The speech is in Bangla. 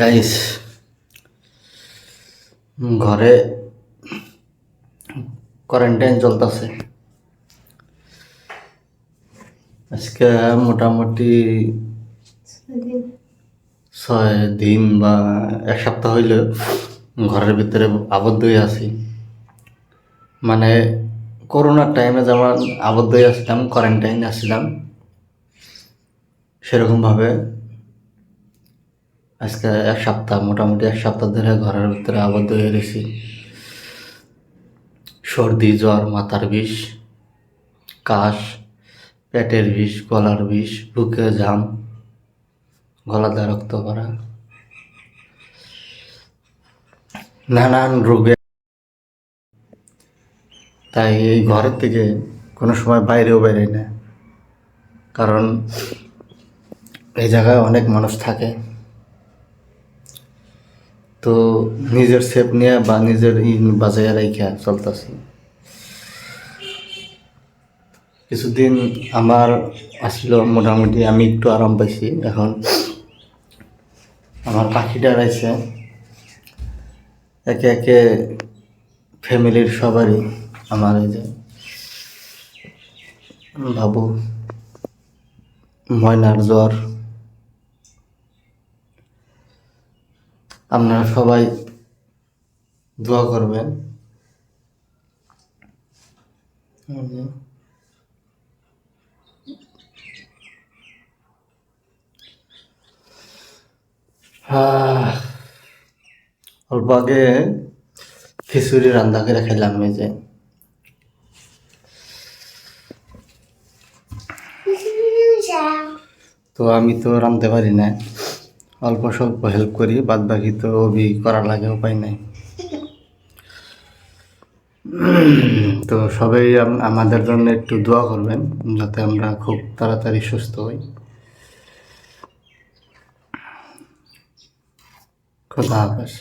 গাইস ঘরে কোয়ারেন্টাইন চলতেছে। আজকে মোটামুটি ছয় দিন বা এক সপ্তাহ হইল ঘরের ভিতরে আবদ্ধ হয়ে আছি। মানে করোনার টাইমে যেমন আবদ্ধ হয়ে আসছিলাম কোয়ারেন্টাইন আসছিলাম সেরকমভাবে আজকে এক সপ্তাহ, মোটামুটি এক সপ্তাহ ধরে ঘরের ভিতরে আবদ্ধ হয়ে গেছি সর্দি, জ্বর, মাথার বিষ, কাশ, পেটের বিষ, গলার বিষ, বুকে জাম, গলাতে রক্ত করা নানান রোগে। তাই এই ঘরের থেকে কোনো সময় বাইরেও বেরোই না। কারণ এই জায়গায় অনেক মানুষ থাকে। তো নিজের সেফ নিয়ে বা নিজের ই বাজায় রেখে চলতেছি। কিছুদিন আমার আসলো, মোটামুটি আমি একটু আরাম পাইছি। এখন আমার পাখিটা রয়েছে। একে একে ফ্যামিলির সবারই আমার এই যে বাবু, ময়নার জ্বর আপনারা সবাই দোয়া করবেন। অল্প আগে খিচুড়ি রান্না করে খেলাম এই যে। তো আমি তো রাঁধতে পারি না। অল্প স্বল্প হেল্প করি বাদ বাকি তো অভি করার লাগে, উপায় নাই। তো সবাই আমাদের জন্য একটু দোয়া করবেন, যাতে আমরা খুব তাড়াতাড়ি সুস্থ হই। খোদা হাফেজ।